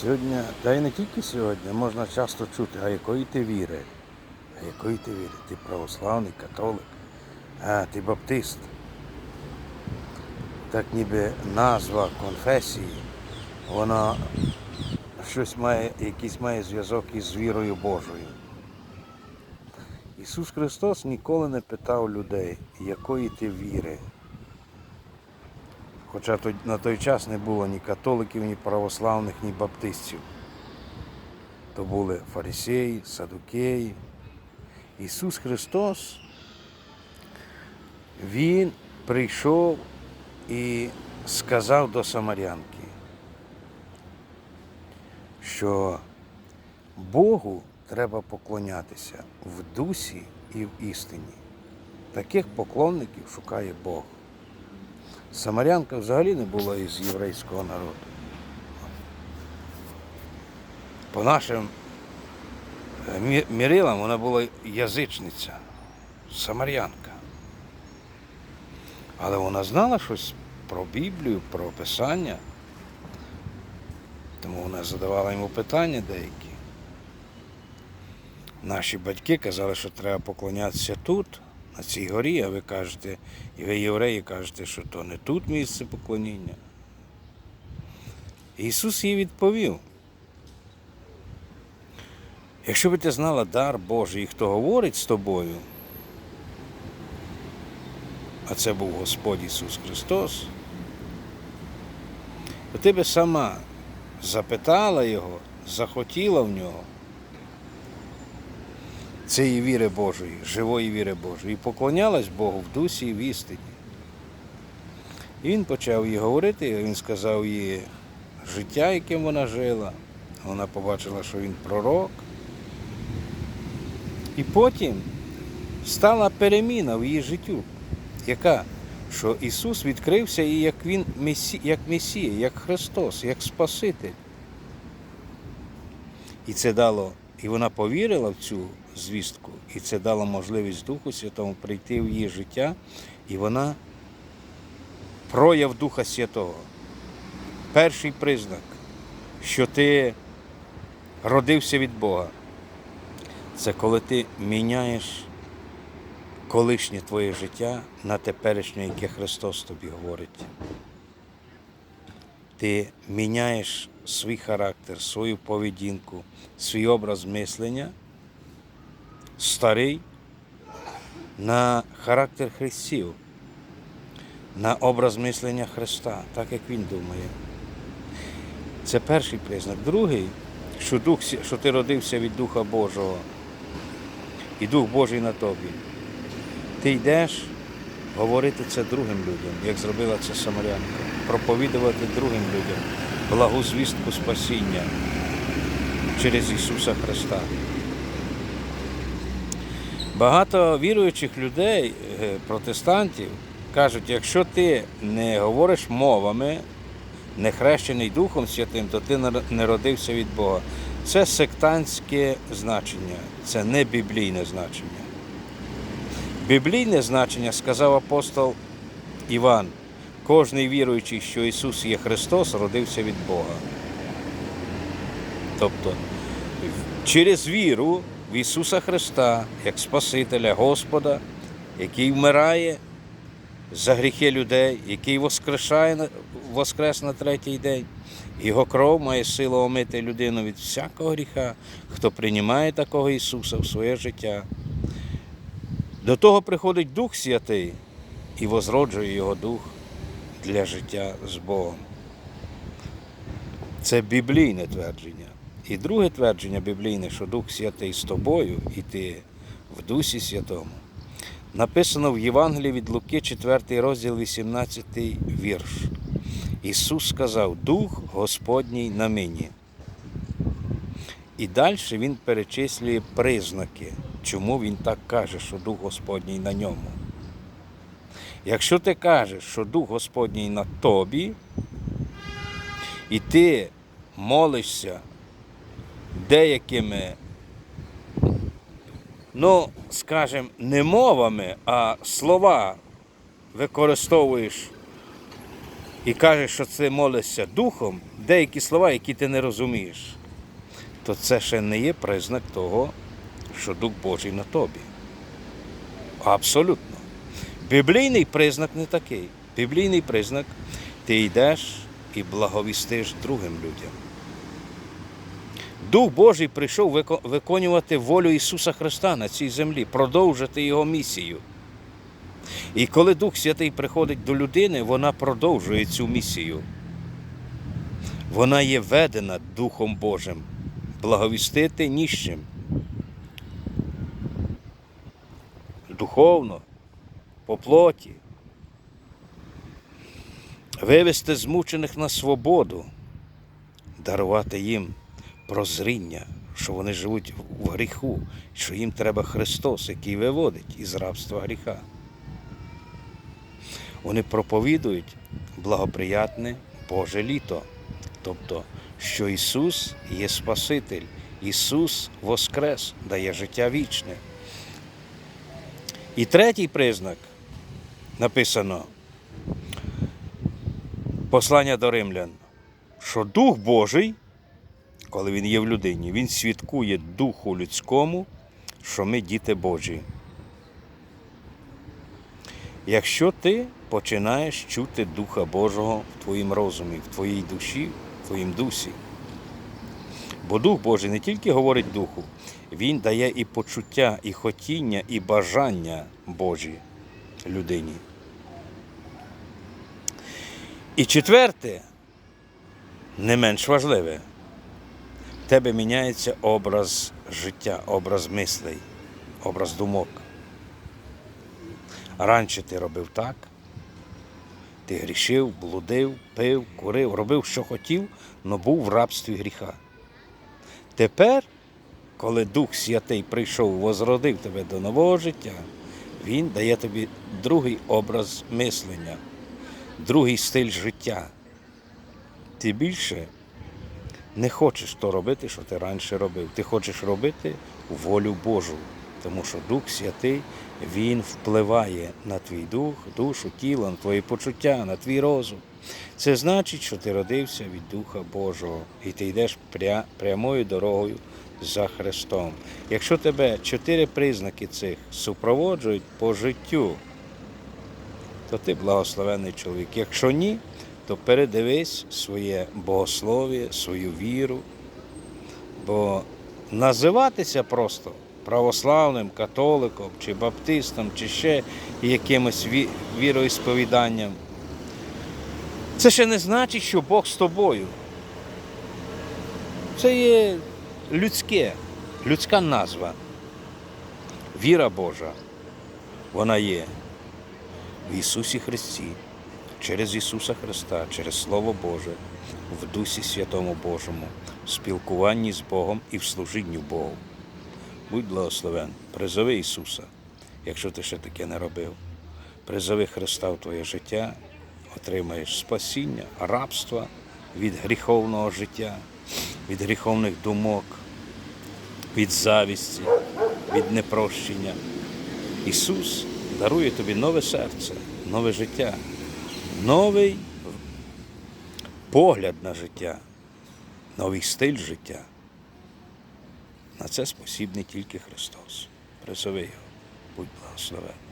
Сьогодні, та й не тільки сьогодні, можна часто чути, а якої ти віри? А якої ти віри? Ти православний, католик, а ти баптист. Так ніби назва конфесії, вона щось має, якийсь має зв'язок із вірою Божою. Ісус Христос ніколи не питав людей, якої ти віри. Хоча на той час не було ні католиків, ні православних, ні баптистів. То були фарисеї, садукеї. Ісус Христос, Він прийшов і сказав до Самарянки, що Богу треба поклонятися в дусі і в істині. Таких поклонників шукає Бог. Самарянка взагалі не була із єврейського народу. По нашим е, мірилам вона була язичниця, самарянка. Але вона знала щось про Біблію, про Писання. Тому вона задавала йому питання деякі. Наші батьки казали, що треба поклонятися тут, на цій горі, а ви кажете, і ви євреї кажете, що то не тут місце поклоніння. Ісус їй відповів. Якщо би ти знала дар Божий, і хто говорить з тобою, а це був Господь Ісус Христос, то ти би сама запитала Його, захотіла в нього цієї віри Божої, живої віри Божої, і поклонялась Богу в дусі і в істині. І він почав їй говорити, він сказав їй життя, яким вона жила. Вона побачила, що він пророк. І потім стала переміна в її життю, яка? Що Ісус відкрився і як Він як Месія, як Христос, як Спаситель. І це дало, і вона повірила в цю звістку, і це дало можливість Духу Святому прийти в її життя, і вона прояв Духа Святого. Перший признак, що ти родився від Бога, це коли ти міняєш колишнє твоє життя на теперішнє, яке Христос тобі говорить. Ти міняєш свій характер, свою поведінку, свій образ мислення, старий на характер Христів, на образ мислення Христа, так як Він думає. Це перший признак. Другий, що, дух, що ти родився від Духа Божого, і Дух Божий на тобі. Ти йдеш говорити це другим людям, як зробила це Самарянка, проповідувати другим людям благу звістку спасіння через Ісуса Христа. Багато віруючих людей, е, протестантів, кажуть, якщо ти не говориш мовами, не хрещений Духом Святим, то ти не родився від Бога. Це сектантське значення, це не біблійне значення. Біблійне значення сказав апостол Іван. Кожний віруючий, що Ісус є Христос, родився від Бога. Тобто через віру в Ісуса Христа, як Спасителя, Господа, який вмирає за гріхи людей, який воскрешає, воскрес на третій день. Його кров має силу омити людину від всякого гріха, хто приймає такого Ісуса в своє життя. До того приходить Дух Святий і возроджує його дух для життя з Богом. Це біблійне твердження. І друге твердження біблійне, що Дух Святий з тобою, і ти в Дусі Святому. Написано в Євангелії від Луки, 4 розділ, 18 вірш. Ісус сказав: Дух Господній на мені. І далі Він перечислює признаки, чому Він так каже, що Дух Господній на ньому. Якщо ти кажеш, що Дух Господній на тобі, і ти молишся деякими, ну, скажімо, не мовами, а слова використовуєш і кажеш, що це молишся духом, деякі слова, які ти не розумієш, то це ще не є признак того, що Дух Божий на тобі. Абсолютно. Біблійний признак не такий. Біблійний признак ти йдеш і благовістиш другим людям. Дух Божий прийшов виконувати волю Ісуса Христа на цій землі, продовжити Його місію. І коли Дух Святий приходить до людини, вона продовжує цю місію. Вона є ведена Духом Божим, благовістити ніщим. Духовно, по плоті. Вивести змучених на свободу, дарувати їм прозріння, що вони живуть в гріху, що їм треба Христос, який виводить із рабства гріха. Вони проповідують благоприятне Боже літо, тобто, що Ісус є Спаситель, Ісус Воскрес, дає життя вічне. І третій признак написано послання до римлян, що Дух Божий, коли Він є в людині, Він свідкує Духу людському, що ми діти Божі. Якщо ти починаєш чути Духа Божого в твоїм розумі, в твоїй душі, в твоїм дусі. Бо Дух Божий не тільки говорить Духу, Він дає і почуття, і хотіння, і бажання Божі людині. І четверте, не менш важливе, в тебе міняється образ життя, образ мислей, образ думок. Раніше ти робив так, ти грішив, блудив, пив, курив, робив, що хотів, але був в рабстві гріха. Тепер, коли Дух Святий прийшов, возродив тебе до нового життя, Він дає тобі другий образ мислення, другий стиль життя. Ти більше не хочеш то робити, що ти раніше робив. Ти хочеш робити волю Божу, тому що Дух Святий Він впливає на твій дух, душу, тіло, на твої почуття, на твій розум. Це значить, що ти родився від Духа Божого і ти йдеш пря- прямою дорогою за Христом. Якщо тебе чотири признаки цих супроводжують по життю, то ти благословений чоловік. Якщо ні, то передивись своє богослов'я, свою віру. Бо називатися просто православним, католиком, чи баптистом, чи ще якимось ві- віроісповіданням, це ще не значить, що Бог з тобою. Це є людське, людська назва. Віра Божа, вона є в Ісусі Христі, через Ісуса Христа, через Слово Боже, в Дусі Святому Божому, в спілкуванні з Богом і в служінні Богу. Будь благословен, призови Ісуса, якщо ти ще таке не робив. Призови Христа в твоє життя, отримаєш спасіння, рабства від гріховного життя, від гріховних думок, від завісті, від непрощення. Ісус дарує тобі нове серце, нове життя, новий погляд на життя, новий стиль життя. На це спосібний тільки Христос. Призови його, будь благословен.